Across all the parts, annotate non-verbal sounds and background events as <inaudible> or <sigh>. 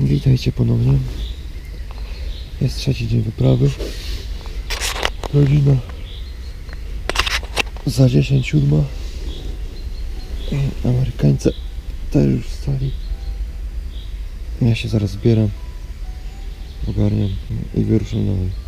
Witajcie ponownie. Jest trzeci dzień wyprawy. Godzina za 10 siódma. Amerykańcy też już wstali. Ja się zaraz zbieram, ogarniam i wyruszam dalej.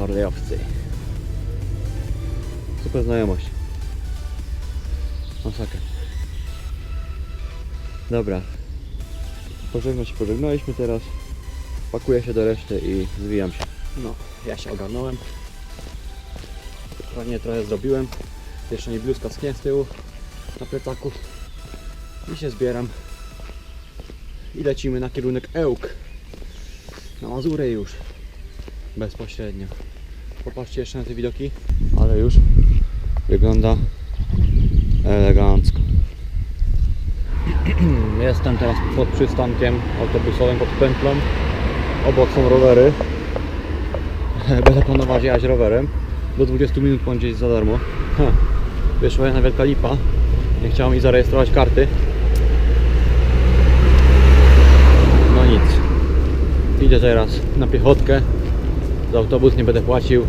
Harley'owcy. Super znajomość. Masakra. Dobra. Pożegnać się pożegnaliśmy teraz. Pakuję się do reszty i zwijam się. No, ja się ogarnąłem. Pewnie trochę zrobiłem. Jeszcze nie bluzka sknie z tyłu na plecaku. I się zbieram. I lecimy na kierunek Ełk. Na Mazurę już bezpośrednio. Popatrzcie jeszcze na te widoki, ale już wygląda elegancko. <clears throat> Jestem teraz pod przystankiem autobusowym, pod pętlą. Obok są rowery. <laughs> Będę planować jechać rowerem. Do 20 minut gdzieś za darmo. Wyszła jedna wielka lipa. Nie chciała mi zarejestrować karty. No nic. Idę teraz na piechotkę. Za autobus nie będę płacił.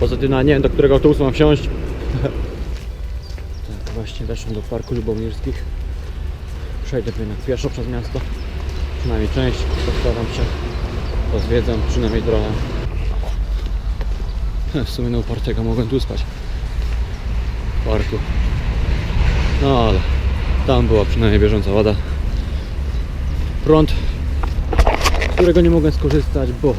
Poza tym no, nie wiem do którego autobusu mam wsiąść. tak, właśnie weszłem do Parku Lubomirskich. Przejdę jednak pieszo przez miasto. Przynajmniej część. Postaram się. Pozwiedzam przynajmniej trochę. W sumie na upartego mogłem tu spać. W parku. No ale tam była przynajmniej bieżąca woda. Prąd z którego nie mogę skorzystać, bo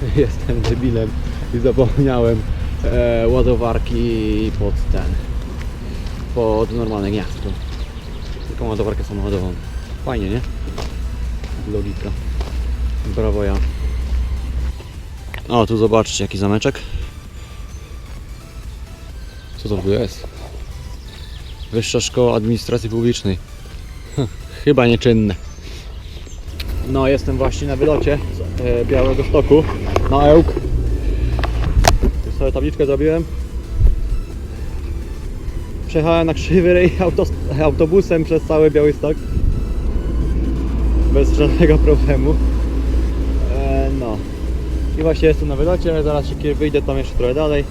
<laughs> jestem debilem i zapomniałem e, ładowarki pod ten, pod normalne gniazdko. Tylko ładowarkę samochodową. Fajnie, nie? Logika. Brawo ja. O, tu zobaczcie jaki zameczek. Co to w jest? Wyższa Szkoła Administracji Publicznej. <laughs> Chyba nieczynne. No, jestem właśnie na wylocie z e, Białego Stoku na Ełk. Tu sobie tabliczkę zrobiłem. Przejechałem na krzywy rej autobusem przez cały Białystok. Bez żadnego problemu. E, no. I właśnie jestem na wylocie, zaraz się wyjdę tam jeszcze trochę dalej.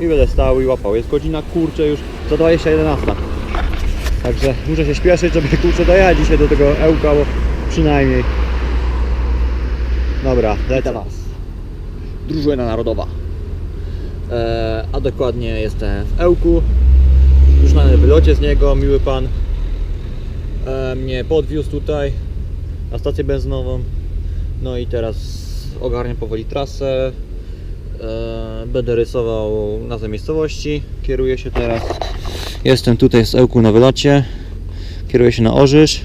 I będę stał i łapał. Jest godzina kurczę już za 21. Także muszę się śpieszyć, żeby kurczę dojechać dzisiaj do tego Ełka, bo przynajmniej Dobra, lecę was. Drużyna narodowa. E, a dokładnie jestem w Ełku. Już na wylocie z niego, miły pan. E, mnie podwiózł tutaj na stację benzynową. No i teraz ogarniam powoli trasę. E, będę rysował nazwę miejscowości. Kieruję się teraz. Jestem tutaj z Ełku na wylocie. Kieruję się na Orzysz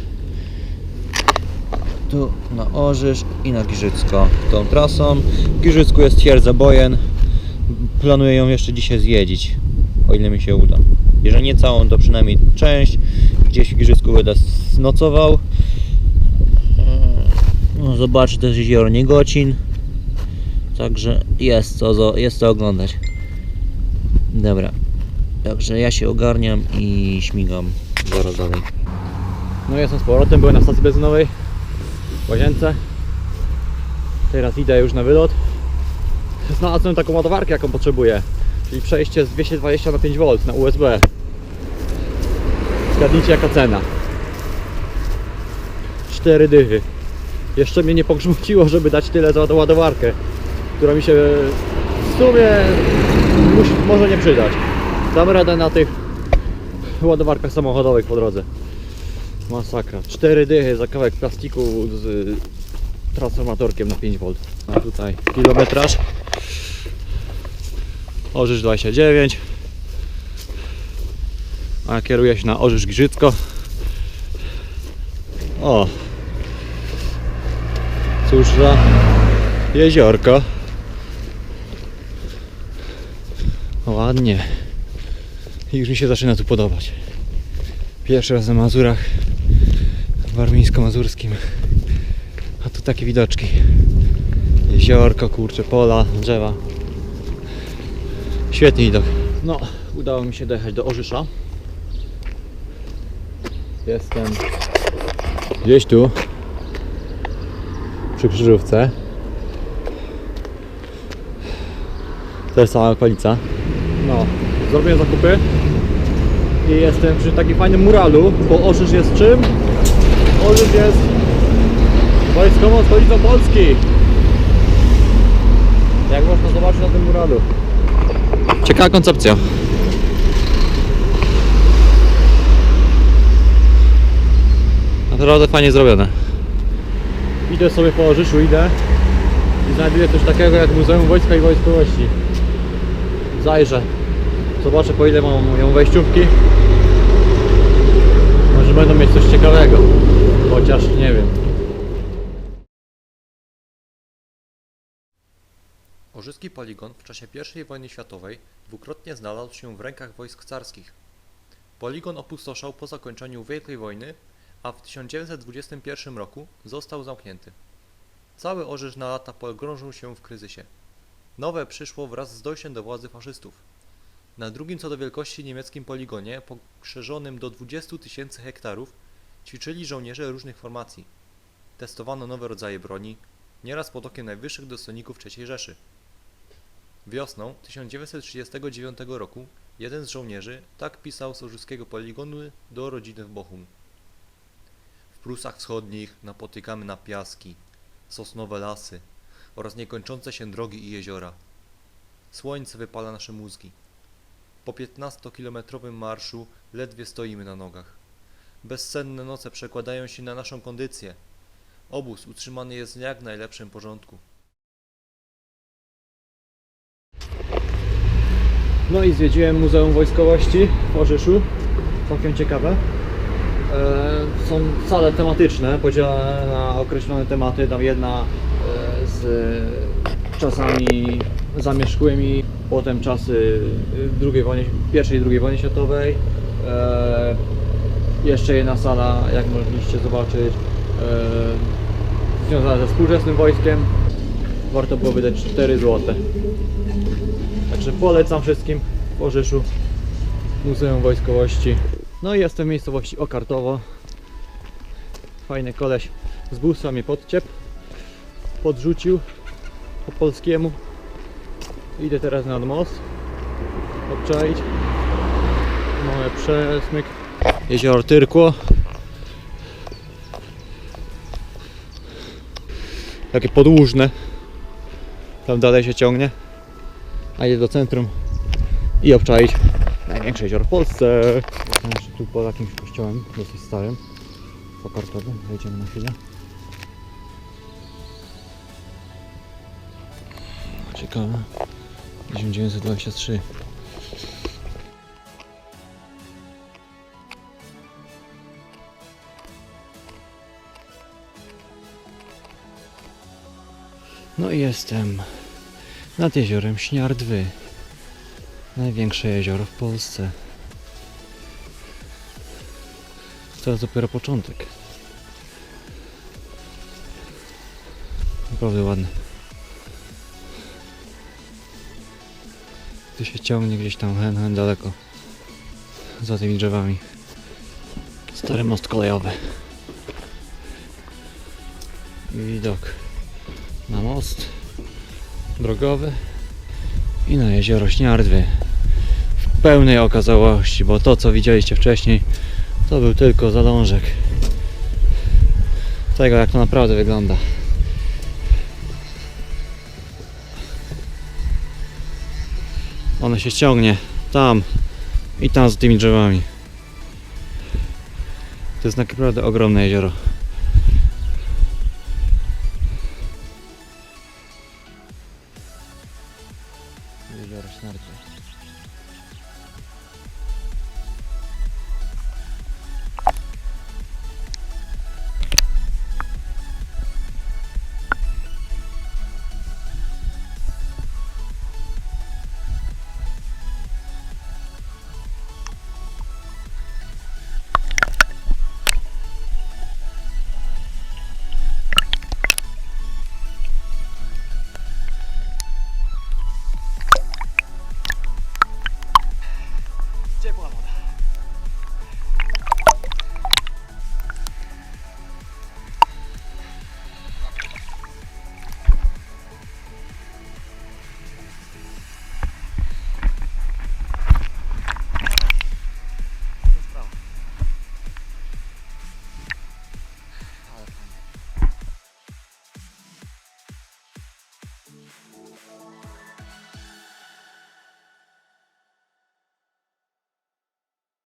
tu na Orzysz i na Giżycko tą trasą. W Giżycku jest twierdza Bojen. Planuję ją jeszcze dzisiaj zjeździć, o ile mi się uda. Jeżeli nie całą, to przynajmniej część. Gdzieś w Giżycku będę nocował. No, zobaczę też jezioro Niegocin. Także jest co, jest co oglądać. Dobra. Także ja się ogarniam i śmigam zaraz dalej. No jestem z powrotem, byłem na stacji benzynowej łazience. Teraz idę już na wylot. Znalazłem taką ładowarkę jaką potrzebuję. Czyli przejście z 220 na 5V na USB. Zgadnijcie jaka cena. cztery dychy. Jeszcze mnie nie pogrzmuciło, żeby dać tyle za tą ładowarkę, która mi się w sumie może nie przydać. Dam radę na tych ładowarkach samochodowych po drodze. Masakra. Cztery dychy za kawałek plastiku z transformatorkiem na 5V. A tutaj kilometraż. Orzysz 29. A kieruję się na Orzysz Giżycko. O! Cóż za jeziorko. Ładnie. Już mi się zaczyna tu podobać. Pierwszy raz na Mazurach warmińsko-mazurskim. A tu takie widoczki. Jeziorko, kurcze, pola, drzewa. Świetny widok. No, udało mi się dojechać do Orzysza. Jestem gdzieś tu przy krzyżówce. To jest cała okolica. No, zrobiłem zakupy i jestem przy takim fajnym muralu, bo Orzysz jest czym? Orzysz jest wojskową stolicą Polski. Jak można zobaczyć na tym muralu. Ciekawa koncepcja. Naprawdę fajnie zrobione. Idę sobie po Orzyszu, idę i znajduję coś takiego jak Muzeum Wojska i Wojskowości. Zajrzę. Zobaczę po ile mają wejściówki. Może będą mieć coś ciekawego. Chociaż nie wiem. Orzyski poligon w czasie I wojny światowej dwukrotnie znalazł się w rękach wojsk carskich. Poligon opustoszał po zakończeniu Wielkiej Wojny, a w 1921 roku został zamknięty. Cały Orzysz na lata pogrążył się w kryzysie. Nowe przyszło wraz z dojściem do władzy faszystów. Na drugim co do wielkości niemieckim poligonie, poszerzonym do 20 tysięcy hektarów, ćwiczyli żołnierze różnych formacji. Testowano nowe rodzaje broni, nieraz pod okiem najwyższych dostojników III Rzeszy. Wiosną 1939 roku jeden z żołnierzy tak pisał z Orzyskiego poligonu do rodziny w Bochum. W Prusach Wschodnich napotykamy na piaski, sosnowe lasy oraz niekończące się drogi i jeziora. Słońce wypala nasze mózgi. Po 15-kilometrowym marszu ledwie stoimy na nogach. Bezsenne noce przekładają się na naszą kondycję. Obóz utrzymany jest w jak najlepszym porządku. No i zwiedziłem Muzeum Wojskowości w Orzyszu. Całkiem ciekawe. E, są sale tematyczne, podzielone na określone tematy. Tam jedna e, z czasami zamierzchłymi, potem czasy II wojny, pierwszej i II wojny światowej. E, jeszcze jedna sala, jak mogliście zobaczyć, e, związana ze współczesnym wojskiem. Warto było wydać 4 złote. Także polecam wszystkim w Orzyszu Muzeum Wojskowości. No i jestem w miejscowości Okartowo. Fajny koleś z busa mnie podciep. Podrzucił po polskiemu. Idę teraz nad most. Obczaić. Mamy przesmyk. Jezioro Tyrkło. Takie podłużne. Tam dalej się ciągnie a idę do centrum i obczaić największe jezioro w Polsce. Jeszcze tu pod jakimś kościołem, dosyć starym, pokartowym. Wejdziemy na chwilę. Ciekawe. 1923. No i jestem nad jeziorem Śniardwy. Największe jezioro w Polsce. To jest dopiero początek. Naprawdę ładne. Tu się ciągnie gdzieś tam hen, hen daleko. Za tymi drzewami. Stary most kolejowy. Widok na most drogowy i na jezioro Śniardwy w pełnej okazałości, bo to co widzieliście wcześniej to był tylko zalążek. tego, jak to naprawdę wygląda. One się ściągnie tam i tam z tymi drzewami. To jest naprawdę ogromne jezioro. Jezioro Snarcia.